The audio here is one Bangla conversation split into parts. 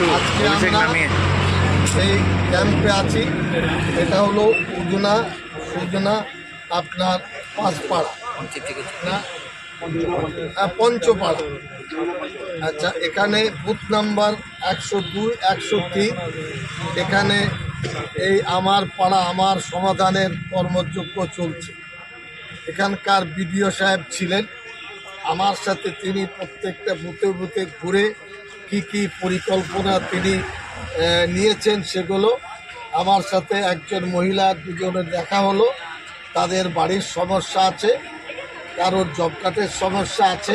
একটু আজকে অভিষেক নামিয়ে। এই ক্যাম্পে আছি। এটা হলো উজনা উজনা আপনার পাঁচপাড়া। না? হ্যাঁ, পঞ্চপাড়া। আচ্ছা এখানে বুথ নাম্বার একশো দুই একশো তিন। এখানে এই আমার পাড়া আমার সমাধানের কর্মযজ্ঞ চলছে। এখানকার বিডিও সাহেব ছিলেন। আমার সাথে তিনি প্রত্যেকটা বুথে বুথে ঘুরে কি কি পরিকল্পনা তিনি নিয়েছেন সেগুলো আমার সাথে একজন মহিলা দুজনের দেখা হলো। তাদের বাড়ির সমস্যা আছে, কারোর জব কার্ডের সমস্যা আছে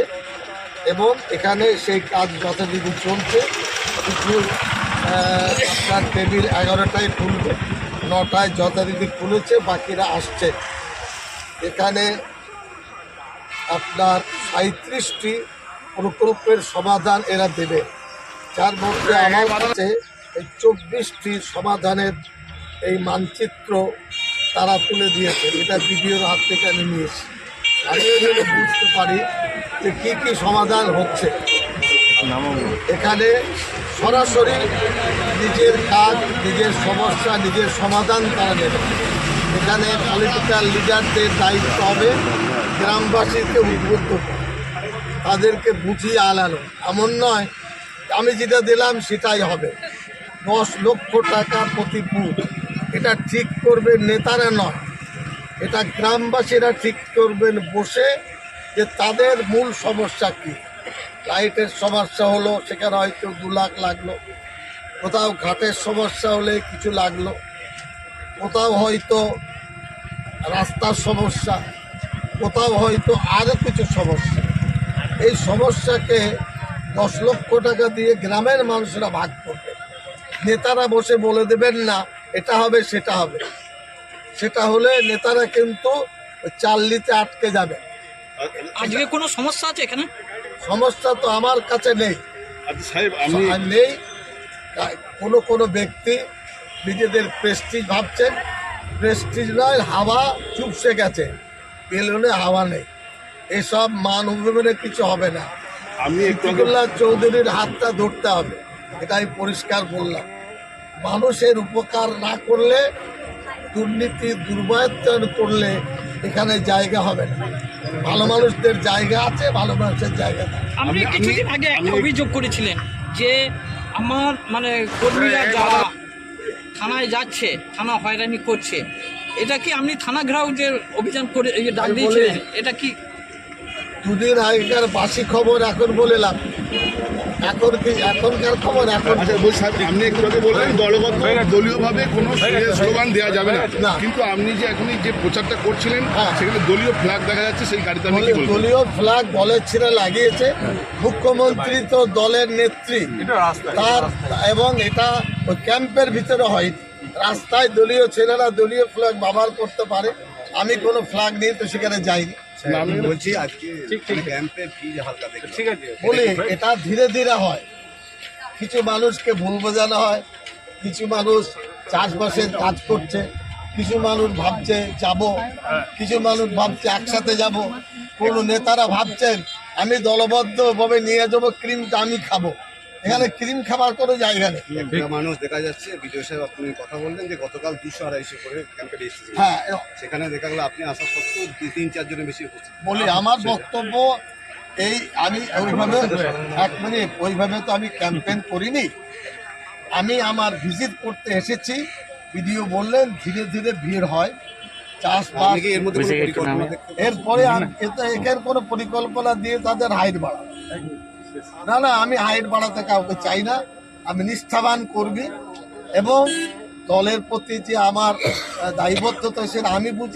এবং এখানে সেই কাজ যথাবিধি চলছে। কিছু আপনার টেবিল এগারোটায় খুলবে, নটায় যথারীতি খুলেছে, বাকিরা আসছে। এখানে আপনার সাঁত্রিশটি প্রকল্পের সমাধান এরা দেবে। যার মধ্যে আমার কাছে এই চব্বিশটি সমাধানের এই মানচিত্র তারা তুলে দিয়েছে। এটা ভিডিওর হাত থেকে আমি নিয়েছি। আমিও যেন বুঝতে পারি যে কী কী সমাধান হচ্ছে। এখানে সরাসরি নিজের কাজ, নিজের সমস্যা, নিজের সমাধান তারা নেবে। এখানে পলিটিক্যাল লিডারদের দায়িত্ব হবে, গ্রামবাসীকে উদ্বুদ্ধ তাদেরকে বুঝিয়ে আলানো এমন নয় আমি যেটা দিলাম সেটাই হবে। দশ লক্ষ টাকা প্রতি বুথ এটা ঠিক করবে নেতারা নয়। এটা গ্রামবাসীরা ঠিক করবেন বসে যে তাদের মূল সমস্যা কী। লাইটের সমস্যা হলো, সেখানে হয়তো দু লাখ লাগল। কোথাও ঘাটের সমস্যা হলে কিছু লাগল। কোথাও হয়তো রাস্তার সমস্যা। কোথাও হয়তো আরও কিছু সমস্যা। এই সমস্যাকে দশ লক্ষ টাকা দিয়ে গ্রামের মানুষরা ভাগ করবে। নেতারা বসে বলে দেবেন না এটা হবে সেটা হবে। সেটা হলে নেতারা কিন্তু চাল্লিতে আটকে যাবে। আজকে কোনো সমস্যা আছে এখানে? সমস্যা তো আমার কাছে নেই। আচ্ছা সাহেব আমি আর নেই। কোনো কোনো ব্যক্তি নিজেদের প্রেস্টিজ ভাবছেন। প্রেস্টিজ নয় হাওয়া চুপসে গেছে। বেলুনে হাওয়া নেই। এসব মান অভিমানে কিছু হবে না। আমি একটু চৌধুরীর হাতটা ধরতে হবে। এটা আমি পরিষ্কার বললাম। মানুষের উপকার না করলে দুর্নীতি দুর্বায়ত্তন করলে এখানে জায়গা হবে না। ভালো মানুষদের জায়গা আছে ভালো মানুষের জায়গা আপনি আমি- কিছুদিন আগে একটা অভিযোগ করেছিলেন যে আমার মানে কর্মীরা যারা থানায় যাচ্ছে থানা হয়রানি করছে এটা কি আপনি থানা ঘেরাও যে অভিযান করে ডাক দিয়েছিলেন? এটা কি দুদিন আগেকার বাসি খবর এখন বলে লাভ এখন কি এখনকার খবর এখন আচ্ছা বলছি আপনি একটু আগে বললেন দলগত দলীয়ভাবে কোনো স্লোগান দেওয়া যাবে না। না। কিন্তু আপনি যে এখন যে প্রচারটা করছিলেন হ্যাঁ। সেখানে দলীয় ফ্ল্যাগ দেখা যাচ্ছে সেই গাড়িতে আপনি দলীয়- ফ্ল্যাগ দলের ছেড়ে লাগিয়েছে। মুখ্যমন্ত্রী তো দলের নেত্রী। তার এবং এটা ক্যাম্পের ভিতরে হয়। রাস্তায় দলীয় ছেলেরা দলীয় ফ্ল্যাগ ব্যবহার করতে পারে। আমি কোনো ফ্ল্যাগ নিয়ে তো সেখানে যাইনি। আমি বলছি আজকে হালকা ঠিক আছে বলি এটা ধীরে ধীরে হয়। কিছু মানুষকে ভুল বোঝানো হয় কিছু মানুষ চাষবাসের কাজ করছে কিছু মানুষ ভাবছে যাব কিছু মানুষ ভাবছে একসাথে যাব। কোনো নেতারা ভাবছেন আমি দলবদ্ধভাবে নিয়ে যাব ক্রিমটা আমি খাব। এখানে ক্রিম খাবার কোনো জায়গা নেই। মানুষ দেখা যাচ্ছে বিজয় সাহেব আপনি কথা বললেন যে গতকাল দুশো আড়াইশো করে ক্যাম্পে এসেছে হ্যাঁ সেখানে দেখা গেলো আপনি আসা সত্ত্বেও দুই তিন চারজনের বেশি বলি আমার বক্তব্য এই আমি ওইভাবে এক মিনিট ওইভাবে তো আমি ক্যাম্পেইন করিনি। আমি আমার ভিজিট করতে এসেছি। ভিডিও বললেন ধীরে ধীরে ভিড় হয়। চাষবাস কি এর মধ্যে কোনো পরিকল্পনা এরপরে আমি এতে- একের কোনো পরিকল্পনা দিয়ে তাদের হাইট বাড়াবো না না, আমি হাইট বাড়াতে কাউকে চাই না। আমি নিষ্ঠাবান করবি এবং দলের প্রতি যে আমার দায়বদ্ধতা, সেটা আমি বুঝি